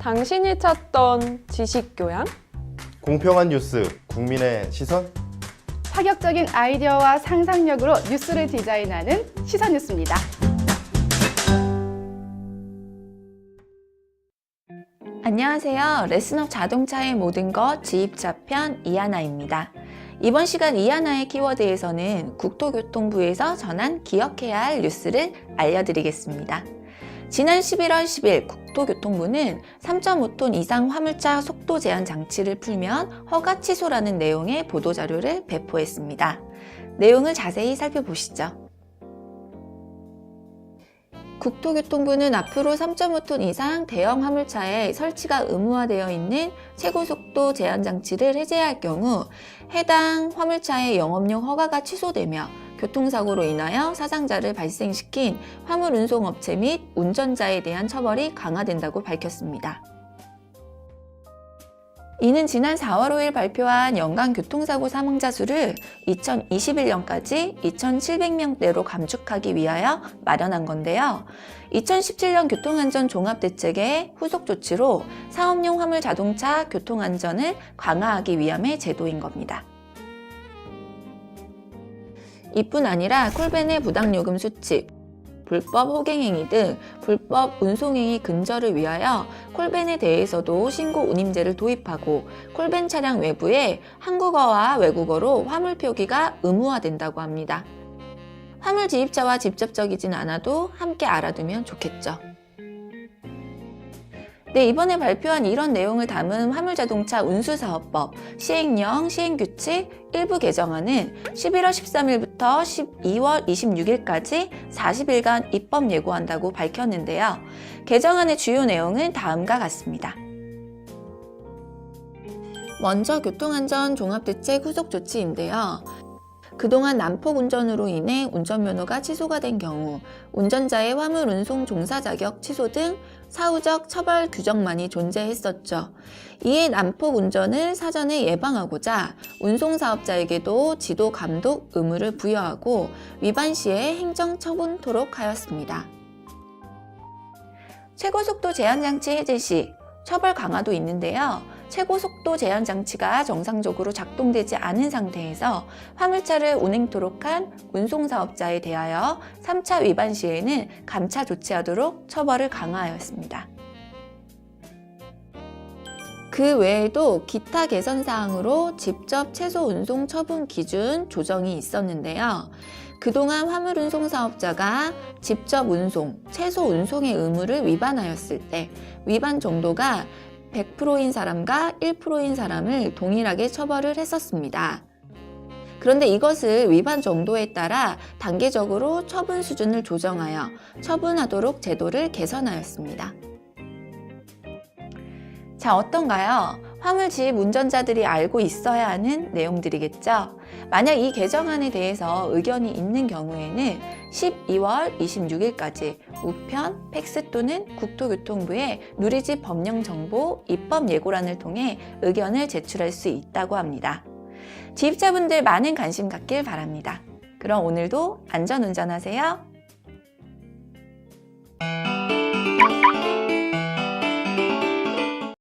당신이 찾던 지식 교양? 공평한 뉴스, 국민의 시선? 파격적인 아이디어와 상상력으로 뉴스를 디자인하는 시선 뉴스입니다. 안녕하세요. 레슨업 자동차의 모든 것 지입자 편 이하나입니다. 이번 시간 이하나의 키워드에서는 국토교통부에서 전한 기억해야 할 뉴스를 알려드리겠습니다. 지난 11월 10일 국토교통부는 3.5톤 이상 화물차 속도 제한 장치를 풀면 허가 취소라는 내용의 보도자료를 배포했습니다. 내용을 자세히 살펴보시죠. 국토교통부는 앞으로 3.5톤 이상 대형 화물차에 설치가 의무화되어 있는 최고속도 제한 장치를 해제할 경우 해당 화물차의 영업용 허가가 취소되며 교통사고로 인하여 사상자를 발생시킨 화물 운송업체 및 운전자에 대한 처벌이 강화된다고 밝혔습니다. 이는 지난 4월 5일 발표한 연간 교통사고 사망자 수를 2021년까지 2,700명대로 감축하기 위하여 마련한 건데요. 2017년 교통안전 종합대책의 후속 조치로 사업용 화물 자동차 교통안전을 강화하기 위함의 제도인 겁니다. 이뿐 아니라 콜벤의 부당요금 수칙, 불법 호갱행위 등 불법 운송행위 근절을 위하여 콜벤에 대해서도 신고 운임제를 도입하고 콜벤 차량 외부에 한국어와 외국어로 화물 표기가 의무화된다고 합니다. 화물 지입자와 직접적이진 않아도 함께 알아두면 좋겠죠. 네, 이번에 발표한 이런 내용을 담은 화물자동차 운수사업법 시행령 시행규칙 일부 개정안은 11월 13일부터 12월 26일까지 40일간 입법 예고한다고 밝혔는데요. 개정안의 주요 내용은 다음과 같습니다. 먼저 교통안전 종합대책 후속 조치인데요. 그동안 난폭 운전으로 인해 운전면허가 취소가 된 경우 운전자의 화물 운송 종사 자격 취소 등 사후적 처벌 규정만이 존재했었죠. 이에 난폭 운전을 사전에 예방하고자 운송사업자에게도 지도 감독 의무를 부여하고 위반 시에 행정 처분토록 하였습니다. 최고속도 제한장치 해제 시 처벌 강화도 있는데요. 최고 속도 제한 장치가 정상적으로 작동되지 않은 상태에서 화물차를 운행토록 한 운송사업자에 대하여 3차 위반 시에는 감차 조치하도록 처벌을 강화하였습니다. 그 외에도 기타 개선 사항으로 직접 채소 운송 처분 기준 조정이 있었는데요. 그동안 화물 운송 사업자가 직접 운송, 채소 운송의 의무를 위반하였을 때 위반 정도가 100%인 사람과 1%인 사람을 동일하게 처벌을 했었습니다. 그런데 이것을 위반 정도에 따라 단계적으로 처분 수준을 조정하여 처분하도록 제도를 개선하였습니다. 자, 어떤가요? 화물 지입 운전자들이 알고 있어야 하는 내용들이겠죠? 만약 이 개정안에 대해서 의견이 있는 경우에는 12월 26일까지 우편, 팩스 또는 국토교통부에 누리집 법령 정보 입법 예고란을 통해 의견을 제출할 수 있다고 합니다. 지입자분들 많은 관심 갖길 바랍니다. 그럼 오늘도 안전 운전하세요.